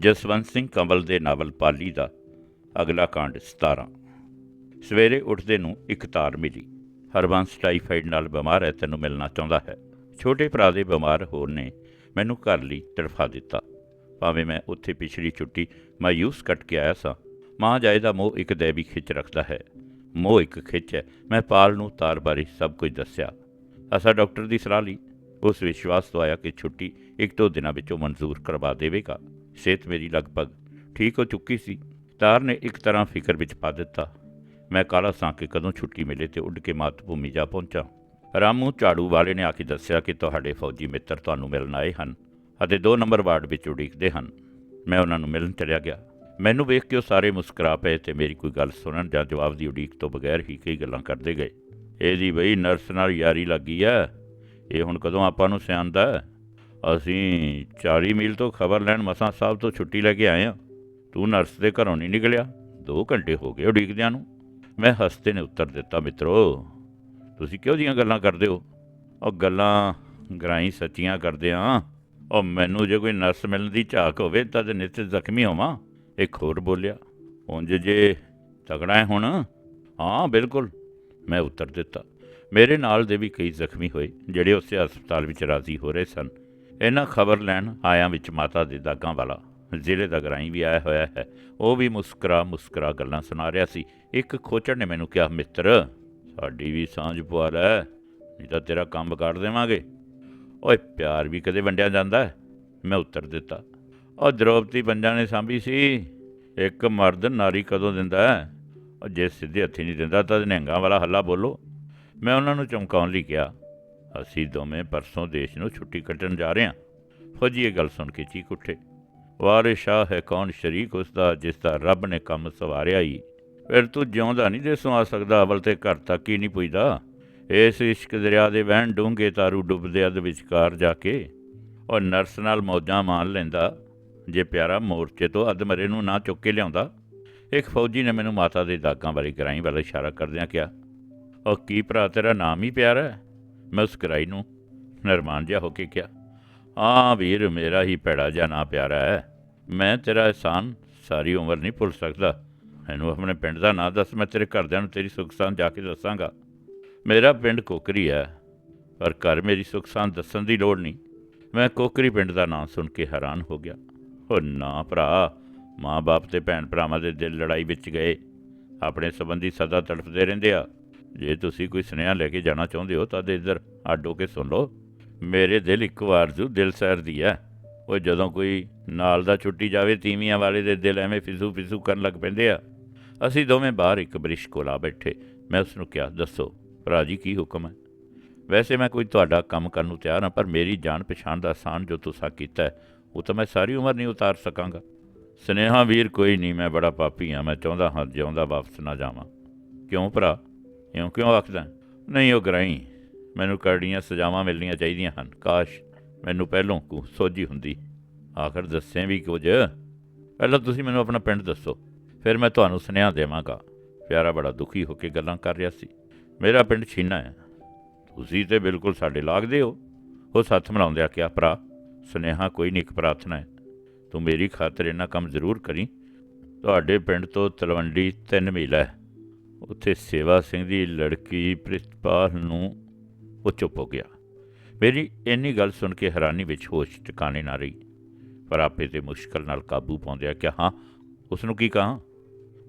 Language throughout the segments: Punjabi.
ਜਸਵੰਤ ਸਿੰਘ ਕੰਵਲ ਦੇ ਨਾਵਲ ਪਾਲੀ ਦਾ ਅਗਲਾ ਕਾਂਡ 17 ਸਵੇਰੇ ਉੱਠਦੇ ਨੂੰ ਇੱਕ ਤਾਰ ਮਿਲੀ। ਹਰਬੰਸ ਟਾਈਫਾਈਡ ਨਾਲ ਬਿਮਾਰ ਹੈ, ਤੈਨੂੰ ਮਿਲਣਾ ਚਾਹੁੰਦਾ ਹੈ। ਛੋਟੇ ਭਰਾ ਦੇ ਬਿਮਾਰ ਹੋਣ ਨੇ ਮੈਨੂੰ ਘਰ ਲਈ ਤੜਫਾ ਦਿੱਤਾ। ਭਾਵੇਂ ਮੈਂ ਉੱਥੇ ਪਿਛਲੀ ਛੁੱਟੀ ਮਾਯੂਸ ਕੱਟ ਕੇ ਆਇਆ ਸਾਂ, ਮਾਂ ਜਾਏ ਦਾ ਮੋਹ ਇੱਕ ਦੇਵੀ ਖਿੱਚ ਰੱਖਦਾ ਹੈ। ਮੋਹ ਇੱਕ ਖਿੱਚ ਹੈ, ਮੈਂ ਪਾਲ ਨੂੰ ਤਾਰ ਬਾਰੇ ਸਭ ਕੁਝ ਦੱਸਿਆ। ਅਸਾ ਡਾਕਟਰ ਦੀ ਸਲਾਹ ਲਈ, ਉਸ ਵਿਸ਼ਵਾਸ ਤੋਂ ਆਇਆ ਕਿ ਛੁੱਟੀ ਇੱਕ ਦੋ ਦਿਨਾਂ ਵਿੱਚੋਂ ਮਨਜ਼ੂਰ ਕਰਵਾ ਦੇਵੇਗਾ। ਸਿਹਤ ਮੇਰੀ ਲਗਭਗ ਠੀਕ ਹੋ ਚੁੱਕੀ ਸੀ। ਤਾਰ ਨੇ ਇੱਕ ਤਰ੍ਹਾਂ ਫਿਕਰ ਵਿੱਚ ਪਾ ਦਿੱਤਾ। ਮੈਂ ਕਾਲਾ ਸਾਂ ਕਿ ਕਦੋਂ ਛੁੱਟੀ ਮਿਲੇ ਤੇ ਉੱਡ ਕੇ ਮਾਤ ਭੂਮੀ ਜਾ ਪਹੁੰਚਾਂ। ਰਾਮੂ ਝਾੜੂ ਵਾਲੇ ਨੇ ਆ ਕੇ ਦੱਸਿਆ ਕਿ ਤੁਹਾਡੇ ਫੌਜੀ ਮਿੱਤਰ ਤੁਹਾਨੂੰ ਮਿਲਣ ਆਏ ਹਨ ਅਤੇ 2 ਨੰਬਰ ਵਾਰਡ ਵਿੱਚ ਉਡੀਕਦੇ ਹਨ। ਮੈਂ ਉਹਨਾਂ ਨੂੰ ਮਿਲਣ ਚਲਿਆ ਗਿਆ। ਮੈਨੂੰ ਵੇਖ ਕੇ ਉਹ ਸਾਰੇ ਮੁਸਕਰਾ ਪਏ ਤੇ ਮੇਰੀ ਕੋਈ ਗੱਲ ਸੁਣਨ ਜਾਂ ਜਵਾਬ ਦੀ ਉਡੀਕ ਤੋਂ ਬਗੈਰ ਹੀ ਕਈ ਗੱਲਾਂ ਕਰਦੇ ਗਏ। ਇਹਦੀ ਬਈ ਨਰਸ ਨਾਲ ਯਾਰੀ ਲੱਗੀ ਆ। ਇਹ ਹੁਣ ਕਦੋਂ ਆਪਾਂ ਨੂੰ ਸਿਆਣਦਾ? ਅਸੀਂ 40 ਮੀਲ ਤੋਂ ਖਬਰ ਲੈਣ ਮਸਾਂ ਸਾਹਿਬ ਤੋਂ ਛੁੱਟੀ ਲੈ ਕੇ ਆਏ ਆ ਤੂੰ ਨਰਸ ਦੇ ਘਰੋਂ ਨਹੀਂ ਨਿਕਲਿਆ। 2 ਘੰਟੇ ਹੋ ਗਏ ਉਡੀਕਦਿਆਂ ਨੂੰ। ਮੈਂ ਹੱਸਦੇ ਨੇ ਉੱਤਰ ਦਿੱਤਾ, ਮਿੱਤਰੋ, ਤੁਸੀਂ ਕਿਉਂ ਜੀਆਂ ਗੱਲਾਂ ਕਰਦੇ ਹੋ? ਉਹ ਗੱਲਾਂ ਗਰਾਈ ਸੱਚੀਆਂ ਕਰਦੇ ਆ। ਉਹ ਮੈਨੂੰ ਜੇ ਕੋਈ ਨਰਸ ਮਿਲਣ ਦੀ ਝਾਕ ਹੋਵੇ ਤਾਂ ਤੇ ਨਿੱਤ ਜ਼ਖਮੀ ਹੋਵਾਂ। ਇੱਕ ਹੋਰ ਬੋਲਿਆ, ਉਂਝ ਜੇ ਤਗੜਾ ਹੈ ਹੁਣ? ਹਾਂ, ਬਿਲਕੁਲ। ਮੈਂ ਉੱਤਰ ਦਿੱਤਾ, ਮੇਰੇ ਨਾਲ ਦੇ ਵੀ ਕਈ ਜ਼ਖਮੀ ਹੋਏ, ਜਿਹੜੇ ਉਸੇ ਹਸਪਤਾਲ ਵਿੱਚ ਰਾਜ਼ੀ ਹੋ ਰਹੇ ਸਨ। ਇਹਨਾਂ ਖਬਰ ਲੈਣ ਆਇਆਂ ਵਿੱਚ ਮਾਤਾ ਦੇ ਦਾਗਾਂ ਵਾਲਾ, ਜ਼ਿਲ੍ਹੇ ਦਾ ਗਰਾਈ ਵੀ ਆਇਆ ਹੋਇਆ ਹੈ। ਉਹ ਵੀ ਮੁਸਕਰਾ ਮੁਸਕਰਾ ਗੱਲਾਂ ਸੁਣਾ ਰਿਹਾ ਸੀ। ਇੱਕ ਖੋਚੜ ਨੇ ਮੈਨੂੰ ਕਿਹਾ, ਮਿੱਤਰ, ਸਾਡੀ ਵੀ ਸਾਂਝ ਪਵਾ ਲੈ ਨਹੀਂ ਤਾਂ ਤੇਰਾ ਕੰਮ ਕਰ ਦੇਵਾਂਗੇ। ਓਏ, ਪਿਆਰ ਵੀ ਕਦੇ ਵੰਡਿਆ ਜਾਂਦਾ ਮੈਂ ਉੱਤਰ ਦਿੱਤਾ। ਉਹ ਦ੍ਰੋਪਦੀ ਪੰਜਾਂ ਨੇ ਸਾਂਭੀ ਸੀ। ਇੱਕ ਮਰਦ ਨਾਰੀ ਕਦੋਂ ਦਿੰਦਾ ਹੈ? ਉਹ ਜੇ ਸਿੱਧੇ ਹੱਥੀ ਨਹੀਂ ਦਿੰਦਾ ਤਾਂ ਨਿਹੰਗਾਂ ਵਾਲਾ ਹੱਲਾ ਬੋਲੋ। ਮੈਂ ਉਹਨਾਂ ਨੂੰ ਚਮਕਾਉਣ ਲਈ ਕਿਹਾ ਅਸੀਂ ਦੋਵੇਂ ਪਰਸੋਂ ਦੇਸ਼ ਨੂੰ ਛੁੱਟੀ ਕੱਟਣ ਜਾ ਰਹੇ ਹਾਂ। ਫੌਜੀ ਇਹ ਗੱਲ ਸੁਣ ਕੇ ਚੀਕ ਉੱਠੇ। ਵਾਰਿਸ ਸ਼ਾਹ ਹੈ ਕੌਣ? ਸ਼ਰੀਕ ਉਸ ਦਾ ਜਿਸ ਦਾ ਰੱਬ ਨੇ ਕੰਮ ਸਵਾਰਿਆ ਹੀ। ਫਿਰ ਤੂੰ ਜਿਉਂਦਾ ਨਹੀਂ ਦੇਸੋਂ ਆ ਸਕਦਾ? ਅਵਲ ਤੇ ਘਰ ਤੱਕ ਹੀ ਨਹੀਂ ਪੁੱਜਦਾ। ਇਸ ਇਸ਼ਕ ਦਰਿਆ ਦੇ ਵਹਿਣ ਡੂੰਘੇ ਤਾਰੂ ਡੁੱਬਦੇ ਅਧ ਵਿਚਕਾਰ ਜਾ ਕੇ ਉਹ ਨਰਸ ਨਾਲ ਮੌਜਾਂ ਮਾਣ ਲੈਂਦਾ, ਜੇ ਪਿਆਰਾ ਮੋਰਚੇ ਤੋਂ ਅਧ ਮਰੇ ਨੂੰ ਨਾ ਚੁੱਕ ਕੇ ਲਿਆਉਂਦਾ। ਇੱਕ ਫੌਜੀ ਨੇ ਮੈਨੂੰ ਮਾਤਾ ਦੇ ਦਾਗਾਂ ਬਾਰੇ ਗਰਾਈ ਵੱਲ ਇਸ਼ਾਰਾ ਕਰਦਿਆਂ ਕਿਹਾ, ਉਹ ਕੀ ਭਰਾ, ਤੇਰਾ ਨਾਮ ਹੀ ਪਿਆਰਾ ਹੈ? ਮੈਂ ਉਸ ਗਰਾਈ ਨੂੰ ਨਰਮਾਨ ਜਿਹਾ ਹੋ ਕੇ ਕਿਹਾ ਹਾਂ ਵੀਰ ਮੇਰਾ ਹੀ ਪੈੜਾ ਜਿਹਾ ਨਾਂ ਪਿਆਰਾ ਹੈ। ਮੈਂ ਤੇਰਾ ਇਹਸਾਨ ਸਾਰੀ ਉਮਰ ਨਹੀਂ ਭੁੱਲ ਸਕਦਾ। ਮੈਨੂੰ ਆਪਣੇ ਪਿੰਡ ਦਾ ਨਾਂ ਦੱਸ, ਮੈਂ ਤੇਰੇ ਘਰਦਿਆਂ ਨੂੰ ਤੇਰੀ ਸੁੱਖ ਸਾਂਦ ਜਾ ਕੇ ਦੱਸਾਂਗਾ। ਮੇਰਾ ਪਿੰਡ ਕੋਕਰੀ ਹੈ, ਪਰ ਘਰ ਮੇਰੀ ਸੁੱਖ ਸਾਂਦ ਦੱਸਣ ਦੀ ਲੋੜ ਨਹੀਂ। ਮੈਂ ਕੋਕਰੀ ਪਿੰਡ ਦਾ ਨਾਂ ਸੁਣ ਕੇ ਹੈਰਾਨ ਹੋ ਗਿਆ। ਉਹ ਨਾ ਭਰਾ, ਮਾਂ-ਬਾਪ ਤੇ ਭੈਣ ਭਰਾਵਾਂ ਦੇ ਦਿਲ ਲੜਾਈ ਵਿੱਚ ਗਏ। ਆਪਣੇ ਸੰਬੰਧੀ ਸਦਾ ਤੜਫਦੇ ਰਹਿੰਦੇ ਆ। ਜੇ ਤੁਸੀਂ ਕੋਈ ਸੁਨੇਹਾ ਲੈ ਕੇ ਜਾਣਾ ਚਾਹੁੰਦੇ ਹੋ, ਤਾਂ ਇੱਧਰ ਅੱਡੋ ਕੇ ਸੁਣ ਲਓ। ਮੇਰੇ ਦਿਲ ਇੱਕ ਵਾਰ ਜੂ ਦਿਲ ਸਹਿਰ ਦੀ ਹੈ। ਉਹ ਜਦੋਂ ਕੋਈ ਨਾਲ ਦਾ ਛੁੱਟੀ ਜਾਵੇ, ਤੀਵੀਆਂ ਵਾਲੇ ਦੇ ਦਿਲ ਐਵੇਂ ਫਿਸੂ ਫਿਸੂ ਕਰਨ ਲੱਗ ਪੈਂਦੇ ਆ। ਅਸੀਂ ਦੋਵੇਂ ਬਾਹਰ ਇੱਕ ਬ੍ਰਿਸ਼ ਕੋਲ ਆ ਬੈਠੇ। ਮੈਂ ਉਸ ਨੂੰ ਕਿਹਾ, ਦੱਸੋ ਭਰਾ ਜੀ ਕੀ ਹੁਕਮ ਹੈ? ਵੈਸੇ ਮੈਂ ਕੋਈ ਤੁਹਾਡਾ ਕੰਮ ਕਰਨ ਨੂੰ ਤਿਆਰ ਹਾਂ, ਪਰ ਮੇਰੀ ਜਾਣ ਪਛਾਣ ਦਾ ਆਸਾਨ ਜੋ ਤੁਸੀਂ ਕੀਤਾ ਹੈ, ਉਹ ਤਾਂ ਮੈਂ ਸਾਰੀ ਉਮਰ ਨਹੀਂ ਉਤਾਰ ਸਕਾਂਗਾ। ਸਨੇਹਾ ਵੀਰ ਕੋਈ ਨਹੀਂ, ਮੈਂ ਬੜਾ ਪਾਪੀ ਹਾਂ, ਮੈਂ ਚਾਹੁੰਦਾ ਹਾਂ ਜਿਉਂਦਾ ਵਾਪਸ ਨਾ ਜਾਵਾਂ। ਕਿਉਂ ਭਰਾ? ਇਉਂ ਕਿਉਂ ਆਖਦਾ? ਨਹੀਂ ਉਹ ਗਰਾਈ, ਮੈਨੂੰ ਕਰੜੀਆਂ ਸਜ਼ਾਵਾਂ ਮਿਲਣੀਆਂ ਚਾਹੀਦੀਆਂ ਹਨ। ਕਾਸ਼ ਮੈਨੂੰ ਪਹਿਲੋਂ ਕੋ ਸੋਝੀ ਹੁੰਦੀ। ਆਖਰ ਦੱਸੇ ਵੀ ਕੁਝ? ਪਹਿਲਾਂ ਤੁਸੀਂ ਮੈਨੂੰ ਆਪਣਾ ਪਿੰਡ ਦੱਸੋ, ਫਿਰ ਮੈਂ ਤੁਹਾਨੂੰ ਸੁਨੇਹਾ ਦੇਵਾਂਗਾ। ਪਿਆਰਾ ਬੜਾ ਦੁਖੀ ਹੋ ਕੇ ਗੱਲਾਂ ਕਰ ਰਿਹਾ ਸੀ। ਮੇਰਾ ਪਿੰਡ ਛੀਨਾ ਹੈ। ਤੁਸੀਂ ਤੇ ਬਿਲਕੁਲ ਸਾਡੇ ਲਾਗਦੇ ਹੋ। ਉਹ ਸੱਥ ਮਿਲਾਉਂਦਿਆ ਕਿਹਾ, ਭਰਾ, ਸੁਨੇਹਾ ਕੋਈ ਨਹੀਂ, ਇੱਕ ਪ੍ਰਾਰਥਨਾ ਹੈ। ਤੂੰ ਮੇਰੀ ਖਾਤਰ ਇਹਨਾਂ ਕੰਮ ਜ਼ਰੂਰ ਕਰੀ। ਤੁਹਾਡੇ ਪਿੰਡ ਤੋਂ ਤਲਵੰਡੀ 3 ਮੀਲ ਹੈ। ਉੱਥੇ ਸੇਵਾ ਸਿੰਘ ਦੀ ਲੜਕੀ ਪ੍ਰਿਤਪਾਲ ਨੂੰ ਉਹ ਚੁੱਪ ਹੋ ਗਿਆ। ਮੇਰੀ ਇੰਨੀ ਗੱਲ ਸੁਣ ਕੇ ਹੈਰਾਨੀ ਵਿੱਚ ਹੋਸ਼ ਟਿਕਾਣੇ ਨਾ ਰਹੀ ਪਰ ਆਪੇ ਤੇ ਮੁਸ਼ਕਲ ਨਾਲ ਕਾਬੂ ਪਾਉਂਦਿਆ ਕਿ ਹਾਂ ਉਸ ਨੂੰ ਕੀ ਕਹਾਂ?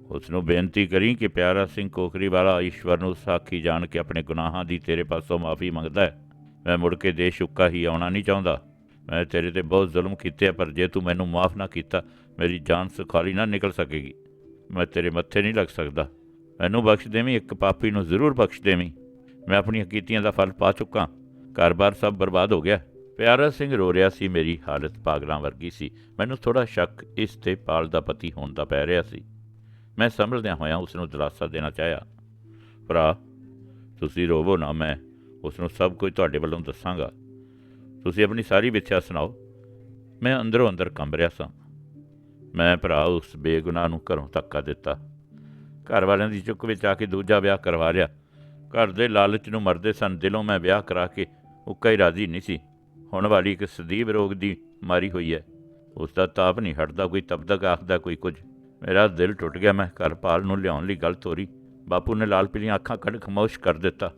ਉਸ ਨੂੰ ਬੇਨਤੀ ਕਰੀ ਕਿ ਪਿਆਰਾ ਸਿੰਘ ਕੋਕਰੀ ਵਾਲਾ ਈਸ਼ਵਰ ਨੂੰ ਸਾਖੀ ਜਾਣ ਕੇ ਆਪਣੇ ਗੁਨਾਹਾਂ ਦੀ ਤੇਰੇ ਪਾਸੋਂ ਮਾਫੀ ਮੰਗਦਾ ਹੈ। ਮੈਂ ਮੁੜ ਕੇ ਦੇਸ਼ ਉੱਕਾ ਹੀ ਆਉਣਾ ਨਹੀਂ ਚਾਹੁੰਦਾ। ਮੈਂ ਤੇਰੇ ਤੇ ਬਹੁਤ ਜ਼ੁਲਮ ਕੀਤੇ ਆ, ਪਰ ਜੇ ਤੂੰ ਮੈਨੂੰ ਮਾਫ ਨਾ ਕੀਤਾ ਮੇਰੀ ਜਾਨ ਸੁਖਾਲੀ ਨਾ ਨਿਕਲ ਸਕੇਗੀ। ਮੈਂ ਤੇਰੇ ਮੱਥੇ ਨਹੀਂ ਲੱਗ ਸਕਦਾ। ਮੈਨੂੰ ਬਖਸ਼ ਦੇਵੀਂ, ਇੱਕ ਪਾਪੀ ਨੂੰ ਜ਼ਰੂਰ ਬਖਸ਼ ਦੇਵੀਂ। ਮੈਂ ਆਪਣੀਆਂ ਕੀਤੀਆਂ ਦਾ ਫਲ ਪਾ ਚੁੱਕਾ। ਘਰ-ਬਾਰ ਸਭ ਬਰਬਾਦ ਹੋ ਗਿਆ। ਪਿਆਰਾ ਸਿੰਘ ਰੋ ਰਿਹਾ ਸੀ, ਮੇਰੀ ਹਾਲਤ ਪਾਗਲਾਂ ਵਰਗੀ ਸੀ। ਮੈਨੂੰ ਥੋੜਾ ਸ਼ੱਕ ਇਸ ਤੇ ਪਾਲ ਦਾ ਪਤੀ ਹੋਣ ਦਾ ਪੈ ਰਿਹਾ ਸੀ। ਮੈਂ ਸੰਭਲਦਿਆਂ ਹੋਇਆਂ ਉਸ ਨੂੰ ਦਿਲਾਸਾ ਦੇਣਾ ਚਾਹਿਆ। ਭਰਾ, ਤੁਸੀਂ ਰੋਵੋ ਨਾ, ਮੈਂ ਉਸ ਨੂੰ ਸਭ ਕੁਝ ਤੁਹਾਡੇ ਵੱਲੋਂ ਦੱਸਾਂਗਾ। ਤੁਸੀਂ ਆਪਣੀ ਸਾਰੀ ਵਿਥਿਆ ਸੁਣਾਓ। ਮੈਂ ਅੰਦਰੋਂ ਅੰਦਰ ਕੰਬ ਰਿਹਾ ਸਾਂ। ਮੈਂ ਭਰਾ ਉਸ ਬੇਗੁਨਾਹ ਨੂੰ ਘਰੋਂ ਧੱਕਾ ਦਿੱਤਾ। ਘਰ ਵਾਲਿਆਂ ਦੀ ਚੁੱਕ ਵਿੱਚ ਆ ਕੇ ਦੂਜਾ ਵਿਆਹ ਕਰਵਾ ਲਿਆ। ਘਰ ਦੇ ਲਾਲਚ ਨੂੰ ਮਰਦੇ ਸਨ, ਦਿਲੋਂ ਮੈਂ ਵਿਆਹ ਕਰਾ ਕੇ ਉੱਕਾ ਹੀ ਰਾਜ਼ੀ ਨਹੀਂ ਸੀ। ਹੁਣ ਵਾਲੀ ਇੱਕ ਸਦੀਵ ਰੋਗ ਦੀ ਮਾਰੀ ਹੋਈ ਹੈ। ਉਸ ਦਾ ਤਾਪ ਨਹੀਂ ਹਟਦਾ, ਕੋਈ ਤਬਦਕ ਆਖਦਾ ਕੋਈ ਕੁਝ। ਮੇਰਾ ਦਿਲ ਟੁੱਟ ਗਿਆ, ਮੈਂ ਘਰ ਪਾਲ ਨੂੰ ਲਿਆਉਣ ਲਈ ਗੱਲ ਤੋਰੀ। ਬਾਪੂ ਨੇ ਲਾਲ ਪੀਲੀਆਂ ਅੱਖਾਂ ਕੱਢ ਖਮੋਸ਼ ਕਰ ਦਿੱਤਾ।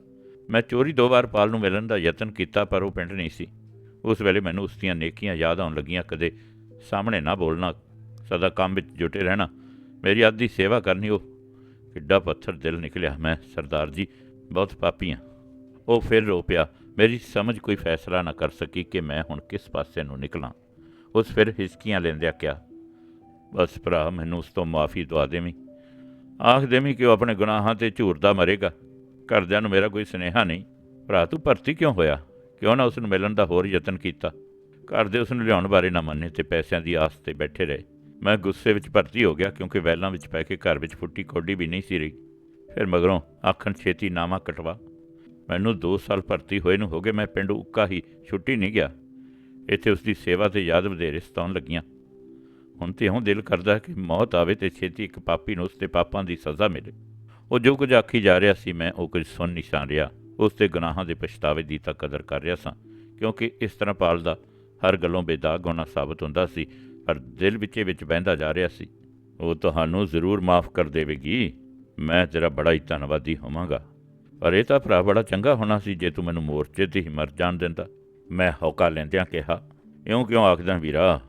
ਮੈਂ ਚੋਰੀ ਦੋ ਵਾਰ ਪਾਲ ਨੂੰ ਮਿਲਣ ਦਾ ਯਤਨ ਕੀਤਾ, ਪਰ ਉਹ ਪਿੰਡ ਨਹੀਂ ਸੀ। ਉਸ ਵੇਲੇ ਮੈਨੂੰ ਉਸ ਦੀਆਂ ਨੇਕੀਆਂ ਯਾਦ ਆਉਣ ਲੱਗੀਆਂ, ਕਦੇ ਸਾਹਮਣੇ ਨਾ ਬੋਲਣਾ, ਸਦਾ ਕੰਮ ਵਿੱਚ ਜੁਟੇ ਰਹਿਣਾ। ਮੇਰੀ ਅੱਧ ਦੀ ਸੇਵਾ ਕਰਨੀ, ਉਹ ਕਿੱਡਾ ਪੱਥਰ ਦਿਲ ਨਿਕਲਿਆ ਮੈਂ ਸਰਦਾਰ ਜੀ, ਬਹੁਤ ਪਾਪੀ ਹਾਂ। ਉਹ ਫਿਰ ਰੋ ਪਿਆ, ਮੇਰੀ ਸਮਝ ਕੋਈ ਫੈਸਲਾ ਨਾ ਕਰ ਸਕੀ ਕਿ ਮੈਂ ਹੁਣ ਕਿਸ ਪਾਸੇ ਨੂੰ ਨਿਕਲਾਂ। ਉਸ ਫਿਰ ਹਿਸਕੀਆਂ ਲੈਂਦਿਆਂ ਕਿਹਾ, ਬਸ ਭਰਾ, ਮੈਨੂੰ ਉਸ ਤੋਂ ਮਾਫੀ ਦਵਾ ਦੇਵੀਂ। ਆਖ ਦੇਵੀਂ ਕਿ ਉਹ ਆਪਣੇ ਗੁਨਾਹਾਂ ਤੇ ਝੂਰਦਾ ਮਰੇਗਾ। ਘਰਦਿਆਂ ਨੂੰ ਮੇਰਾ ਕੋਈ ਸੁਨੇਹਾ ਨਹੀਂ। ਭਰਾ, ਤੂੰ ਭਰਤੀ ਕਿਉਂ ਹੋਇਆ? ਕਿਉਂ ਨਾ ਉਸ ਨੂੰ ਮਿਲਣ ਦਾ ਹੋਰ ਯਤਨ ਕੀਤਾ? ਘਰ ਦੇ ਉਸ ਨੂੰ ਲਿਆਉਣ ਬਾਰੇ ਨਾ ਮੰਨੇ ਤੇ ਪੈਸਿਆਂ ਦੀ ਆਸ ਤੇ ਬੈਠੇ ਰਹੇ। ਮੈਂ ਗੁੱਸੇ ਵਿੱਚ ਭਰਤੀ ਹੋ ਗਿਆ ਕਿਉਂਕਿ ਵੈਲਾਂ ਵਿੱਚ ਪੈ ਕੇ ਘਰ ਵਿੱਚ ਫੁੱਟੀ ਕੋਡੀ ਵੀ ਨਹੀਂ ਸੀ ਰਹੀ। ਫਿਰ ਮਗਰੋਂ ਆਖਣ, ਛੇਤੀ ਨਾਮਾ ਕਟਵਾ। ਮੈਨੂੰ 2 ਸਾਲ ਭਰਤੀ ਹੋਏ ਨੂੰ ਹੋ ਗਏ, ਮੈਂ ਪਿੰਡ ਉੱਕਾ ਹੀ ਛੁੱਟੀ ਨਹੀਂ ਗਿਆ। ਇੱਥੇ ਉਸ ਦੀ ਸੇਵਾ ਤੇ ਯਾਦ ਵਧੇਰੇ ਸਤਾਉਣ ਲੱਗੀਆਂ। ਹੁਣ ਤੇ ਇਉਂ ਦਿਲ ਕਰਦਾ ਕਿ ਮੌਤ ਆਵੇ ਤੇ ਛੇਤੀ ਇੱਕ ਪਾਪੀ ਨੂੰ ਉਸ ਦੇ ਪਾਪਾਂ ਦੀ ਸਜ਼ਾ ਮਿਲੇ। ਉਹ ਜੋ ਕੁਝ ਆਖੀ ਜਾ ਰਿਹਾ ਸੀ, ਮੈਂ ਉਹ ਕੁਝ ਸੁਣ ਨਹੀਂ ਸਾਂ ਰਿਹਾ। ਉਸ ਦੇ ਗੁਨਾਹਾਂ ਦੇ ਪਛਤਾਵੇ ਦੀ ਤਾਂ ਕਦਰ ਕਰ ਰਿਹਾ ਸਾਂ, ਕਿਉਂਕਿ ਇਸ ਤਰ੍ਹਾਂ ਪਾਲਦਾ ਹਰ ਗੱਲੋਂ ਬੇਦਾਗ ਹੋਣਾ ਸਾਬਤ ਹੁੰਦਾ ਸੀ। ਪਰ ਦਿਲ ਵਿੱਚੇ ਵਿੱਚ ਬਹਿੰਦਾ ਜਾ ਰਿਹਾ ਸੀ, ਉਹ ਤੁਹਾਨੂੰ ਜ਼ਰੂਰ ਮਾਫ ਕਰ ਦੇਵੇਗੀ। ਮੈਂ ਤੇਰਾ ਬੜਾ ਹੀ ਧੰਨਵਾਦੀ ਹੋਵਾਂਗਾ। ਪਰ ਇਹ ਤਾਂ ਭਰਾ ਬੜਾ ਚੰਗਾ ਹੋਣਾ ਸੀ ਜੇ ਤੂੰ ਮੈਨੂੰ ਮੋਰਚੇ ਤੇ ਹੀ ਮਰ ਜਾਣ ਦਿੰਦਾ। ਮੈਂ ਹੌਕਾ ਲੈਂਦਿਆਂ ਕਿਹਾ, ਇਉਂ ਕਿਉਂ ਆਖਦਾ ਵੀਰਾ?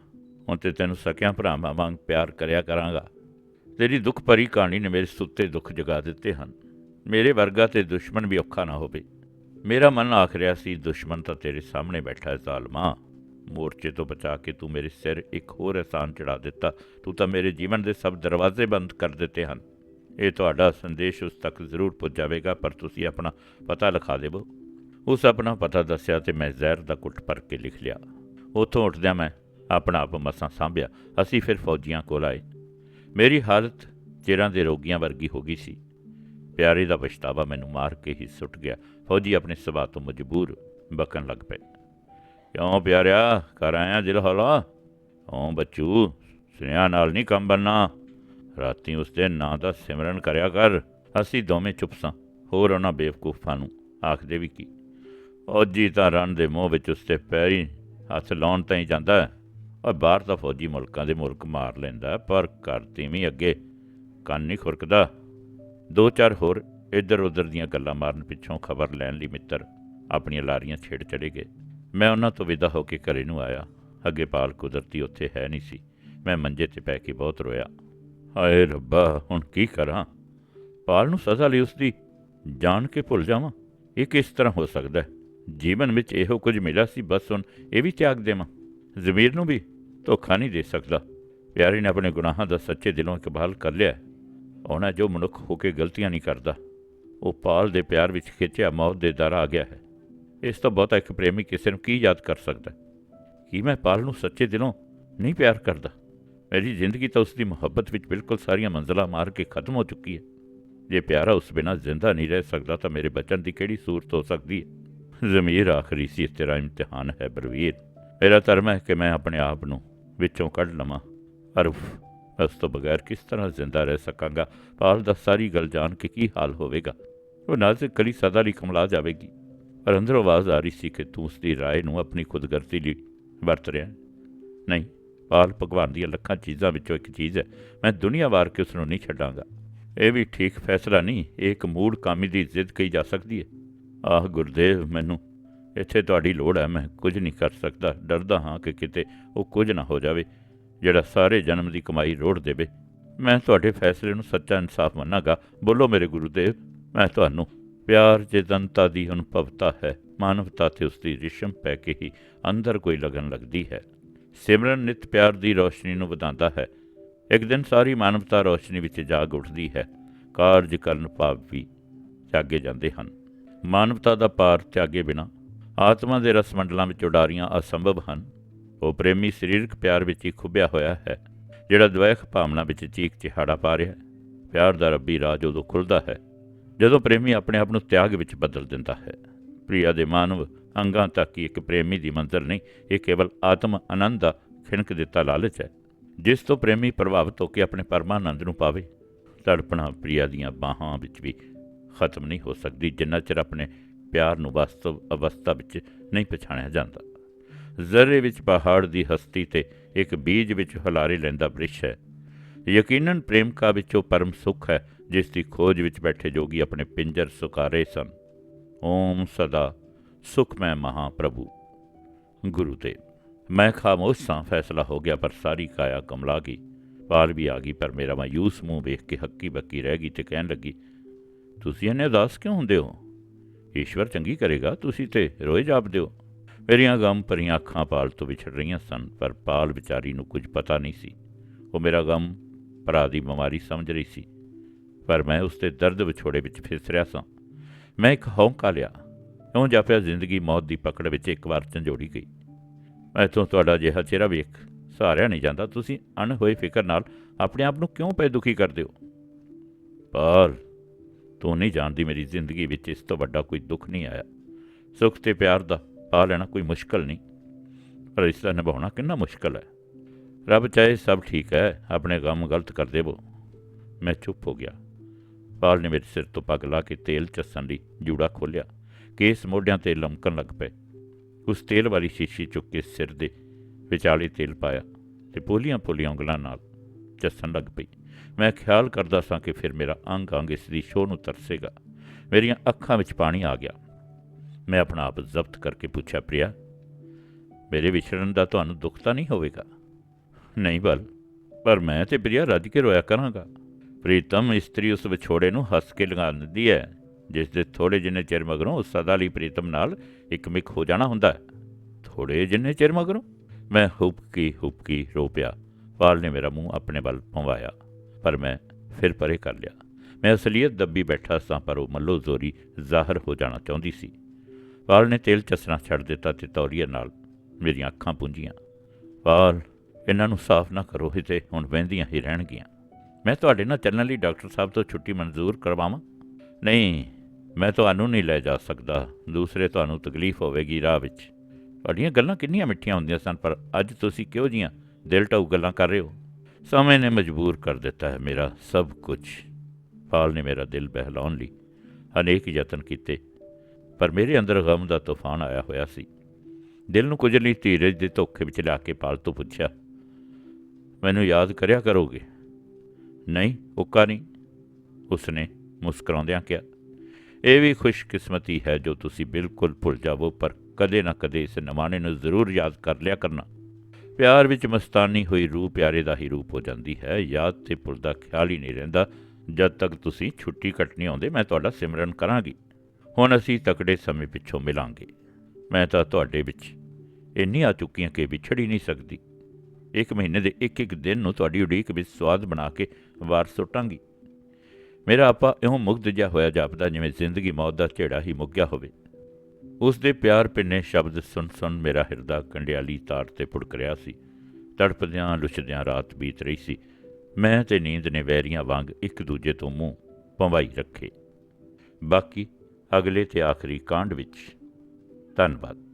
ਹੁਣ ਤੇ ਤੈਨੂੰ ਸਕਿਆਂ ਭਰਾਵਾਂ ਵਾਂਗ ਪਿਆਰ ਕਰਿਆ ਕਰਾਂਗਾ। ਤੇਰੀ ਦੁੱਖ ਭਰੀ ਕਹਾਣੀ ਨੇ ਮੇਰੇ ਸੁੱਤੇ ਦੁੱਖ ਜਗਾ ਦਿੱਤੇ ਹਨ। ਮੇਰੇ ਵਰਗਾ ਤੇ ਦੁਸ਼ਮਣ ਵੀ ਔਖਾ ਨਾ ਹੋਵੇ। ਮੇਰਾ ਮਨ ਆਖ ਰਿਹਾ ਸੀ, ਦੁਸ਼ਮਣ ਤਾਂ ਤੇਰੇ ਸਾਹਮਣੇ ਬੈਠਾ ਹੈ, ਜ਼ਾਲਮਾ। ਮੋਰਚੇ ਤੋਂ ਬਚਾ ਕੇ ਤੂੰ ਮੇਰੇ ਸਿਰ ਇੱਕ ਹੋਰ ਅਹਿਸਾਨ ਚੜਾ ਦਿੱਤਾ। ਤੂੰ ਤਾਂ ਮੇਰੇ ਜੀਵਨ ਦੇ ਸਭ ਦਰਵਾਜ਼ੇ ਬੰਦ ਕਰ ਦਿੱਤੇ ਹਨ। ਇਹ ਤੁਹਾਡਾ ਸੰਦੇਸ਼ ਉਸ ਤੱਕ ਜ਼ਰੂਰ ਪਹੁੰਚ ਜਾਵੇਗਾ ਪਰ ਤੁਸੀਂ ਆਪਣਾ ਪਤਾ ਲਿਖਾ ਦੇਵੋ। ਉਸ ਆਪਣਾ ਪਤਾ ਦੱਸਿਆ ਤੇ ਮੈਂ ਜ਼ਹਿਰ ਦਾ ਕੁੱਟ ਭਰ ਕੇ ਲਿਖ ਲਿਆ। ਉੱਥੋਂ ਉੱਠਦਿਆਂ ਮੈਂ ਆਪਣਾ ਆਪ ਮਸਾਂ ਸਾਂਭਿਆ। ਅਸੀਂ ਫਿਰ ਫੌਜੀਆਂ ਕੋਲ ਆਏ। ਮੇਰੀ ਹਾਲਤ ਚਿਰਾਂ ਦੇ ਰੋਗੀਆਂ ਵਰਗੀ ਹੋ ਗਈ ਸੀ। ਪਿਆਰੇ ਦਾ ਪਛਤਾਵਾ ਮੈਨੂੰ ਮਾਰ ਕੇ ਹੀ ਸੁੱਟ ਗਿਆ। ਫੌਜੀ ਆਪਣੇ ਸੁਭਾਅ ਤੋਂ ਮਜਬੂਰ ਬਕਣ ਲੱਗ ਪਏ। ਕਿਉਂ ਪਿਆਰਿਆ? ਕਰ ਆਇਆ ਦਿਲ ਹੌਲਾ। ਓ ਬੱਚੂ? ਸੁਨਿਆ ਨਾਲ ਨਹੀਂ ਕੰਮ ਬੰਨਾ ਰਾਤੀ ਉਸਦੇ ਨਾਂ ਦਾ ਸਿਮਰਨ ਕਰਿਆ ਕਰ। ਅਸੀਂ ਦੋਵੇਂ ਚੁੱਪ ਸਾਂ। ਹੋਰ ਉਹਨਾਂ ਬੇਵਕੂਫਾਂ ਨੂੰ ਆਖਦੇ ਵੀ ਕੀ? ਔਜੀ ਤਾਂ ਰਣ ਦੇ ਮੂੰਹ ਵਿੱਚ ਉਸ ਪੈਰੀ ਹੱਥ ਲਾਉਣ ਤਾਂ ਹੀ ਜਾਂਦਾ ਔਰ ਬਾਹਰ ਤਾਂ ਫੌਜੀ ਮੁਲਕਾਂ ਦੇ ਮੁਲਕ ਮਾਰ ਲੈਂਦਾ ਪਰ ਘਰ ਤੀਵੀਂ ਅੱਗੇ ਕੰਨ ਨਹੀਂ ਖੁਰਕਦਾ। ਦੋ ਚਾਰ ਹੋਰ ਇੱਧਰ ਉੱਧਰ ਦੀਆਂ ਗੱਲਾਂ ਮਾਰਨ ਪਿੱਛੋਂ ਖਬਰ ਲੈਣ ਲਈ ਮਿੱਤਰ ਆਪਣੀਆਂ ਲਾਰੀਆਂ ਛੇੜ ਚੜੇ ਗਏ। ਮੈਂ ਉਹਨਾਂ ਤੋਂ ਵਿਦਾ ਹੋ ਕੇ ਘਰੇ ਨੂੰ ਆਇਆ। ਅੱਗੇ ਪਾਲ ਕੁਦਰਤੀ ਉੱਥੇ ਹੈ ਨਹੀਂ ਸੀ। ਮੈਂ ਮੰਜੇ ਤੇ ਪੈ ਕੇ ਬਹੁਤ ਰੋਇਆ। ਹਾਏ ਰੱਬਾ, ਹੁਣ ਕੀ ਕਰਾਂ? ਪਾਲ ਨੂੰ ਸਜ਼ਾ ਲਈ ਉਸਦੀ ਜਾਣ ਕੇ ਭੁੱਲ ਜਾਵਾਂ? ਇਹ ਕਿਸ ਤਰ੍ਹਾਂ ਹੋ ਸਕਦਾ ਹੈ? ਜੀਵਨ ਵਿੱਚ ਇਹੋ ਕੁਝ ਮਿਲਿਆ ਸੀ, ਬਸ ਹੁਣ ਇਹ ਵੀ ਤਿਆਗ ਦੇਵਾਂ। ਜ਼ਮੀਰ ਨੂੰ ਵੀ ਧੋਖਾ ਨਹੀਂ ਦੇ ਸਕਦਾ। ਪਿਆਰੇ ਨੇ ਆਪਣੇ ਗੁਨਾਹਾਂ ਦਾ ਸੱਚੇ ਦਿਲੋਂ ਇਕਬਾਲ ਕਰ ਲਿਆ ਹੈ। ਉਹਨਾਂ ਜੋ ਮਨੁੱਖ ਹੋ ਕੇ ਗਲਤੀਆਂ ਨਹੀਂ ਕਰਦਾ। ਉਹ ਪਾਲ ਦੇ ਪਿਆਰ ਵਿੱਚ ਖਿੱਚਿਆ, ਮੌਤ ਦੇ ਦਰ ਆ ਗਿਆ ਹੈ। ਇਸ ਤੋਂ ਬਹੁਤਾ ਇੱਕ ਪ੍ਰੇਮੀ ਕਿਸੇ ਨੂੰ ਕੀ ਯਾਦ ਕਰ ਸਕਦਾ? ਕੀ ਮੈਂ ਪਾਲ ਨੂੰ ਸੱਚੇ ਦਿਲੋਂ ਨਹੀਂ ਪਿਆਰ ਕਰਦਾ? ਮੇਰੀ ਜ਼ਿੰਦਗੀ ਤਾਂ ਉਸ ਦੀ ਮੁਹੱਬਤ ਵਿੱਚ ਬਿਲਕੁਲ ਸਾਰੀਆਂ ਮੰਜ਼ਲਾਂ ਮਾਰ ਕੇ ਖਤਮ ਹੋ ਚੁੱਕੀ ਹੈ। ਜੇ ਪਿਆਰਾ ਉਸ ਬਿਨਾਂ ਜ਼ਿੰਦਾ ਨਹੀਂ ਰਹਿ ਸਕਦਾ ਤਾਂ ਮੇਰੇ ਬਚਨ ਦੀ ਕਿਹੜੀ ਸੂਰਤ ਹੋ ਸਕਦੀ ਹੈ? ਜ਼ਮੀਰ ਆਖਰੀ ਸੀ ਤੇਰਾ ਇਮਤਿਹਾਨ ਹੈ ਬਰਵੀਰ ਮੇਰਾ ਧਰਮ ਹੈ ਕਿ ਮੈਂ ਆਪਣੇ ਆਪ ਨੂੰ ਵਿੱਚੋਂ ਕੱਢ ਲਵਾਂ। ਅਰਫ ਮੈਂ ਉਸ ਤੋਂ ਬਗੈਰ ਕਿਸ ਤਰ੍ਹਾਂ ਜ਼ਿੰਦਾ ਰਹਿ ਸਕਾਂਗਾ? ਪਾਲ ਦਾ ਸਾਰੀ ਗੱਲ ਜਾਣ ਕੇ ਕੀ ਹਾਲ ਹੋਵੇਗਾ? ਉਹ ਨਾਜ਼ੁਕ ਕਲੀ ਸਦਾ ਲਈ ਕਮਲਾ ਜਾਵੇਗੀ। ਪਰ ਅੰਦਰੋਂ ਆਵਾਜ਼ ਆ ਰਹੀ ਸੀ ਕਿ ਤੂੰ ਉਸ ਦੀ ਰਾਏ ਨੂੰ ਆਪਣੀ ਖੁਦਗਰਜ਼ੀ ਲਈ ਵਰਤ ਰਿਹਾ ਨਹੀਂ, ਪਾਲ ਭਗਵਾਨ ਦੀਆਂ ਲੱਖਾਂ ਚੀਜ਼ਾਂ ਵਿੱਚੋਂ ਇੱਕ ਚੀਜ਼ ਹੈ। ਮੈਂ ਦੁਨੀਆ ਵਾਰ ਕੇ ਉਸ ਨੂੰ ਨਹੀਂ ਛੱਡਾਂਗਾ। ਇਹ ਵੀ ਠੀਕ ਫੈਸਲਾ ਨਹੀਂ, ਇਹ ਇੱਕ ਮੂੜ ਕਾਮੀ ਦੀ ਜ਼ਿੱਦ ਕਹੀ ਜਾ ਸਕਦੀ ਹੈ। ਆਹ ਗੁਰਦੇਵ, ਮੈਨੂੰ ਇੱਥੇ ਤੁਹਾਡੀ ਲੋੜ ਹੈ, ਮੈਂ ਕੁਝ ਨਹੀਂ ਕਰ ਸਕਦਾ। ਡਰਦਾ ਹਾਂ ਕਿ ਕਿਤੇ ਉਹ ਕੁਝ ਨਾ ਹੋ ਜਾਵੇ, ਜਿਹੜਾ ਸਾਰੇ ਜਨਮ ਦੀ ਕਮਾਈ ਰੋੜ ਦੇਵੇ। ਮੈਂ ਤੁਹਾਡੇ ਫੈਸਲੇ ਨੂੰ ਸੱਚਾ ਇਨਸਾਫ ਮੰਨਾਂਗਾ। ਬੋਲੋ ਮੇਰੇ ਗੁਰੂਦੇਵ, ਮੈਂ ਤੁਹਾਨੂੰ ਪਿਆਰ ਚੇਤਨਤਾ ਦੀ ਅਨੁਭਵਤਾ ਹੈ, ਮਾਨਵਤਾ ਤੇ ਉਸ ਦੀ ਰਿਸ਼ਮ ਪੈ ਕੇ ਹੀ ਅੰਦਰ ਕੋਈ ਲਗਨ ਲੱਗਦੀ ਹੈ। ਸਿਮਰਨ ਨਿਤ ਪਿਆਰ ਦੀ ਰੋਸ਼ਨੀ ਨੂੰ ਵਧਾਉਂਦਾ ਹੈ। ਇੱਕ ਦਿਨ ਸਾਰੀ ਮਾਨਵਤਾ ਰੋਸ਼ਨੀ ਵਿੱਚ ਜਾਗ ਉੱਠਦੀ ਹੈ। ਕਾਰਜ ਕਰਨ ਭਾਵ ਵੀ ਤਿਆਗੇ ਜਾਂਦੇ ਹਨ। ਮਾਨਵਤਾ ਦਾ ਪਾਰ ਤਿਆਗੇ ਬਿਨਾ ਆਤਮਾ ਦੇ ਰਸ ਮੰਡਲਾਂ ਵਿੱਚ ਉਡਾਰੀਆਂ ਅਸੰਭਵ ਹਨ। ਉਹ ਪ੍ਰੇਮੀ ਸਰੀਰਕ ਪਿਆਰ ਵਿੱਚ ਹੀ ਖੁੱਬਿਆ ਹੋਇਆ ਹੈ, ਜਿਹੜਾ ਦਵੈਖ ਭਾਵਨਾ ਵਿੱਚ ਚੀਕ ਚਿਹਾੜਾ ਪਾ ਰਿਹਾ ਪਿਆਰ ਦਾ ਰੱਬੀ ਰਾਜ ਉਦੋਂ ਖੁੱਲਦਾ ਹੈ ਜਦੋਂ ਪ੍ਰੇਮੀ ਆਪਣੇ ਆਪ ਨੂੰ ਤਿਆਗ ਵਿੱਚ ਬਦਲ ਦਿੰਦਾ ਹੈ। ਪ੍ਰਿਆ ਦੇ ਮਾਨਵ ਅੰਗਾਂ ਤੱਕ ਹੀ ਇੱਕ ਪ੍ਰੇਮੀ ਦੀ ਮੰਜ਼ਰ ਨਹੀਂ, ਇਹ ਕੇਵਲ ਆਤਮ ਆਨੰਦ ਦਾ ਖਿਣਕ ਦਿੱਤਾ ਲਾਲਚ ਹੈ। ਜਿਸ ਤੋਂ ਪ੍ਰੇਮੀ ਪ੍ਰਭਾਵਿਤ ਹੋ ਕੇ ਆਪਣੇ ਪਰਮਾਨੰਦ ਨੂੰ ਪਾਵੇ, ਤੜਪਣਾ ਪ੍ਰਿਆ ਦੀਆਂ ਬਾਹਾਂ ਵਿੱਚ ਵੀ ਖਤਮ ਨਹੀਂ ਹੋ ਸਕਦੀ, ਜਿੰਨਾ ਚਿਰ ਆਪਣੇ ਪਿਆਰ ਨੂੰ ਵਾਸਤਵ ਅਵਸਥਾ ਵਿੱਚ ਨਹੀਂ ਪਛਾਣਿਆ ਜਾਂਦਾ। ਜ਼ਰੇ ਵਿੱਚ ਪਹਾੜ ਦੀ ਹਸਤੀ ਤੇ ਇੱਕ ਬੀਜ ਵਿੱਚ ਹਲਾਰੇ ਲੈਂਦਾ ਬ੍ਰਿਸ਼ ਹੈ। ਯਕੀਨਨ ਪ੍ਰੇਮਕਾ ਵਿੱਚੋਂ ਪਰਮ ਸੁਖ ਹੈ ਜਿਸ ਦੀ ਖੋਜ ਵਿੱਚ ਬੈਠੇ ਜੋਗੀ ਆਪਣੇ ਪਿੰਜਰ ਸੁਕਾਰੇ ਸਨ। ਓਮ ਸਦਾ ਸੁਖਮੈ ਮਹਾਪ੍ਰਭੂ। ਗੁਰੂ ਤੇ ਮੈਂ ਖਾਮੋਸ਼ ਸਾਂ, ਫੈਸਲਾ ਹੋ ਗਿਆ, ਪਰ ਸਾਰੀ ਕਾਇਆ ਕਮਲਾ ਗਈ। ਪਾਲ ਵੀ ਆ ਗਈ, ਪਰ ਮੇਰਾ ਮਾਯੂਸ ਮੂੰਹ ਵੇਖ ਕੇ ਹੱਕੀ ਬੱਕੀ ਰਹਿ ਗਈ ਤੇ ਕਹਿਣ ਲੱਗੀ, ਤੁਸੀਂ ਇਹਨੇ ਉਦਾਸ ਕਿਉਂ ਹੁੰਦੇ ਹੋ? ਈਸ਼ਵਰ ਚੰਗੀ ਕਰੇਗਾ, ਤੁਸੀਂ ਤੇ ਰੋਏ ਜਾਪਦੇ ਹੋ। ਮੇਰੀਆਂ ਗਮ ਭਰੀਆਂ ਅੱਖਾਂ ਪਾਲ ਤੋਂ ਵਿਛੜ ਰਹੀਆਂ ਸਨ, ਪਰ ਪਾਲ ਵਿਚਾਰੀ ਨੂੰ ਕੁਝ ਪਤਾ ਨਹੀਂ ਸੀ। ਉਹ ਮੇਰਾ ਗਮ ਭਰਾ ਦੀ ਬਿਮਾਰੀ ਸਮਝ ਰਹੀ ਸੀ। ਪਰ ਮੈਂ ਉਸ 'ਤੇ ਦਰਦ ਵਿਛੋੜੇ ਵਿੱਚ ਫਿਸ ਰਿਹਾ ਸਾਂ। ਮੈਂ ਇੱਕ ਹੌਂਕਾ ਲਿਆ। ਇਉਂ ਜਾਪਿਆ ਜ਼ਿੰਦਗੀ ਮੌਤ ਦੀ ਪਕੜ ਵਿੱਚ ਇੱਕ ਵਾਰ ਝੰਜੋੜੀ ਗਈ। ਮੈਥੋਂ ਤੁਹਾਡਾ ਜਿਹਾ ਚਿਹਰਾ ਵੇਖ ਸਹਾਰਿਆ ਨਹੀਂ ਜਾਂਦਾ। ਤੁਸੀਂ ਅਣ ਹੋਏ ਫਿਕਰ ਨਾਲ ਆਪਣੇ ਆਪ ਨੂੰ ਕਿਉਂ ਪੈ ਦੁਖੀ ਕਰਦੇ ਹੋ? ਪਰ ਤੂੰ ਨਹੀਂ ਜਾਣਦੀ ਮੇਰੀ ਜ਼ਿੰਦਗੀ ਵਿੱਚ ਇਸ ਤੋਂ ਵੱਡਾ ਕੋਈ ਦੁੱਖ ਨਹੀਂ ਆਇਆ। ਸੁੱਖ ਤੇ ਪਿਆਰ ਦਾ ਪਾ ਲੈਣਾ ਕੋਈ ਮੁਸ਼ਕਲ ਨਹੀਂ। ਪਰ ਇਸ ਦਾ ਨਿਭਾਉਣਾ ਕਿੰਨਾ ਮੁਸ਼ਕਲ ਹੈ। ਰੱਬ ਚਾਹੇ ਸਭ ਠੀਕ ਹੈ, ਆਪਣੇ ਗਮ ਗਲਤ ਕਰ ਦੇਵੋ। ਮੈਂ ਚੁੱਪ ਹੋ ਗਿਆ। ਪਾਲ ਨੇ ਮੇਰੇ ਸਿਰ ਤੋਂ ਪੱਗ ਲਾ ਕੇ ਤੇਲ ਚੱਸਣ ਲਈ ਜੂੜਾ ਖੋਲਿਆ ਕੇਸ ਮੋਢਿਆਂ ਤੇ ਲਮਕਣ ਲੱਗ ਪਏ। ਉਸ ਤੇਲ ਵਾਲੀ ਸ਼ੀਸ਼ੀ ਚੁੱਕ ਕੇ ਸਿਰ ਦੇ ਵਿਚਾਲੇ ਤੇਲ ਪਾਇਆ ਤੇ ਪੋਲੀਆਂ ਪੋਲੀਆਂ ਉਂਗਲਾਂ ਨਾਲ ਚੱਸਣ ਲੱਗ ਪਈ। ਮੈਂ ਖਿਆਲ ਕਰਦਾ ਸਾਂ ਕਿ ਫਿਰ ਮੇਰਾ ਅੰਗ ਅੰਗ ਇਸ ਦੀ ਸ਼ੋਹ ਨੂੰ ਤਰਸੇਗਾ। ਮੇਰੀਆਂ ਅੱਖਾਂ ਵਿੱਚ ਪਾਣੀ ਆ ਗਿਆ। ਮੈਂ ਆਪਣਾ ਆਪ ਜ਼ਬਤ ਕਰਕੇ ਪੁੱਛਿਆ, ਪ੍ਰਿਆ, ਮੇਰੇ ਵਿਛੜਨ ਦਾ ਤੁਹਾਨੂੰ ਦੁੱਖ ਤਾਂ ਨਹੀਂ ਹੋਵੇਗਾ? ਨਹੀਂ ਬਲ, ਪਰ ਮੈਂ ਤੇ ਪ੍ਰਿਆ ਰੱਜ ਕੇ ਰੋਇਆ ਕਰਾਂਗਾ। ਪ੍ਰੀਤਮ ਇਸਤਰੀ ਉਸ ਵਿਛੋੜੇ ਨੂੰ ਹੱਸ ਕੇ ਲੰਘਾ ਦਿੰਦੀ ਹੈ, ਜਿਸ ਦੇ ਥੋੜੇ ਜਿੰਨੇ ਚਿਰ ਮਗਰੋਂ ਉਸ ਸਦਾ ਲਈ ਪ੍ਰੀਤਮ ਨਾਲ ਇੱਕ ਮਿਕ ਹੋ ਜਾਣਾ ਹੁੰਦਾ ਹੈ। ਥੋੜੇ ਜਿੰਨੇ ਚਿਰ ਮਗਰੋਂ? ਮੈਂ ਹੁਬਕੀ ਹੁਬਕੀ ਰੋ ਪਿਆ ਪਾਲ ਨੇ ਮੇਰਾ ਮੂੰਹ ਆਪਣੇ ਵੱਲ ਪਵਾਇਆ ਪਰ ਮੈਂ ਫਿਰ ਪਰੇ ਕਰ ਲਿਆ। ਮੈਂ ਅਸਲੀਅਤ ਦੱਬੀ ਬੈਠਾ ਸਾਂ, ਪਰ ਉਹ ਮੱਲੋ ਜ਼ੋਰੀ ਜ਼ਾਹਰ ਹੋ ਜਾਣਾ ਚਾਹੁੰਦੀ ਸੀ। ਪਾਲ ਨੇ ਤੇਲ ਚਸਣਾ ਛੱਡ ਦਿੱਤਾ ਤੇ ਤੌਲੀਏ ਨਾਲ ਮੇਰੀਆਂ ਅੱਖਾਂ ਪੁੰਝੀਆਂ। ਪਾਲ ਇਹਨਾਂ ਨੂੰ ਸਾਫ਼ ਨਾ ਕਰੋ ਤੇ ਹੁਣ ਵਹਿੰਦੀਆਂ ਹੀ ਰਹਿਣਗੀਆਂ। ਮੈਂ ਤੁਹਾਡੇ ਨਾਲ ਚੱਲਣ ਲਈ ਡਾਕਟਰ ਸਾਹਿਬ ਤੋਂ ਛੁੱਟੀ ਮਨਜ਼ੂਰ ਕਰਵਾਵਾਂ? ਨਹੀਂ, ਮੈਂ ਤੁਹਾਨੂੰ ਨਹੀਂ ਲੈ ਜਾ ਸਕਦਾ। ਦੂਸਰੇ ਤੁਹਾਨੂੰ ਤਕਲੀਫ ਹੋਵੇਗੀ ਰਾਹ ਵਿੱਚ। ਤੁਹਾਡੀਆਂ ਗੱਲਾਂ ਕਿੰਨੀਆਂ ਮਿੱਠੀਆਂ ਹੁੰਦੀਆਂ ਸਨ, ਪਰ ਅੱਜ ਤੁਸੀਂ ਕਿਉਂ ਜੀਆਂ ਦਿਲ ਟਾਊ ਗੱਲਾਂ ਕਰ ਰਹੇ ਹੋ? ਸਮੇਂ ਨੇ ਮਜਬੂਰ ਕਰ ਦਿੱਤਾ ਹੈ ਮੇਰਾ ਸਭ ਕੁਝ। ਪਾਲ ਨੇ ਮੇਰਾ ਦਿਲ ਬਹਿਲਾਉਣ ਲਈ ਅਨੇਕ ਯਤਨ ਕੀਤੇ, ਪਰ ਮੇਰੇ ਅੰਦਰ ਗਮ ਦਾ ਤੂਫਾਨ ਆਇਆ ਹੋਇਆ ਸੀ। ਦਿਲ ਨੂੰ ਕੁਝ ਲਈ ਧੀਰਜ ਦੇ ਧੋਖੇ ਵਿੱਚ ਲਿਆ ਕੇ ਪਾਲ ਤੋਂ ਪੁੱਛਿਆ, ਮੈਨੂੰ ਯਾਦ ਕਰਿਆ ਕਰੋਗੇ? ਨਹੀਂ ਉੱਕਾ ਨਹੀਂ। ਉਸਨੇ ਮੁਸਕਰਾਉਂਦਿਆਂ ਕਿਹਾ, ਇਹ ਵੀ ਖੁਸ਼ਕਿਸਮਤੀ ਹੈ ਜੋ ਤੁਸੀਂ ਬਿਲਕੁਲ ਭੁੱਲ ਜਾਵੋ, ਪਰ ਕਦੇ ਨਾ ਕਦੇ ਇਸ ਨਮਾਣੇ ਨੂੰ ਜ਼ਰੂਰ ਯਾਦ ਕਰ ਲਿਆ ਕਰਨਾ। ਪਿਆਰ ਵਿੱਚ ਮਸਤਾਨੀ ਹੋਈ ਰੂਹ ਪਿਆਰੇ ਦਾ ਹੀ ਰੂਪ ਹੋ ਜਾਂਦੀ ਹੈ। ਯਾਦ ਤੇ ਭੁੱਲ ਦਾ ਖਿਆਲ ਹੀ ਨਹੀਂ ਰਹਿੰਦਾ। ਜਦ ਤੱਕ ਤੁਸੀਂ ਛੁੱਟੀ ਕੱਟਣੀ ਆਉਂਦੇ, ਮੈਂ ਤੁਹਾਡਾ ਸਿਮਰਨ ਕਰਾਂਗੀ। ਹੁਣ ਅਸੀਂ ਤਕੜੇ ਸਮੇਂ ਪਿੱਛੋਂ ਮਿਲਾਂਗੇ। ਮੈਂ ਤਾਂ ਤੁਹਾਡੇ ਵਿੱਚ ਇੰਨੀ ਆ ਚੁੱਕੀ ਹਾਂ ਕਿ ਵਿਛੜ ਹੀ ਨਹੀਂ ਸਕਦੀ। ਇੱਕ ਮਹੀਨੇ ਦੇ ਇੱਕ ਇੱਕ ਦਿਨ ਨੂੰ ਤੁਹਾਡੀ ਉਡੀਕ ਵਿੱਚ ਸਵਾਦ ਬਣਾ ਕੇ ਵਾਰ ਸੁੱਟਾਂਗੀ। ਮੇਰਾ ਆਪਾ ਇਉਂ ਮੁਗਧ ਜਿਹਾ ਹੋਇਆ ਜਾਪਦਾ ਜਿਵੇਂ ਜ਼ਿੰਦਗੀ ਮੌਤ ਦਾ ਝੇੜਾ ਹੀ ਮੁੱਗਿਆ ਹੋਵੇ। ਉਸ ਦੇ ਪਿਆਰ ਪਿੰਨੇ ਸ਼ਬਦ ਸੁਣ ਸੁਣ ਮੇਰਾ ਹਿਰਦਾ ਕੰਡਿਆਲੀ ਤਾਰ ਤੇ ਪੁੜਕ ਰਿਹਾ ਸੀ। ਤੜਪਦਿਆਂ ਲੁਛਦਿਆਂ ਰਾਤ ਬੀਤ ਰਹੀ ਸੀ। ਮੈਂ ਤੇ ਨੀਂਦ ਨੇ ਵੈਰੀਆਂ ਵਾਂਗ ਇੱਕ ਦੂਜੇ ਤੋਂ ਮੂੰਹ ਭੰਵਾਈ ਰੱਖੇ। ਬਾਕੀ ਅਗਲੇ ਤੇ ਆਖਰੀ ਕਾਂਡ ਵਿੱਚ ਧੰਨਵਾਦ।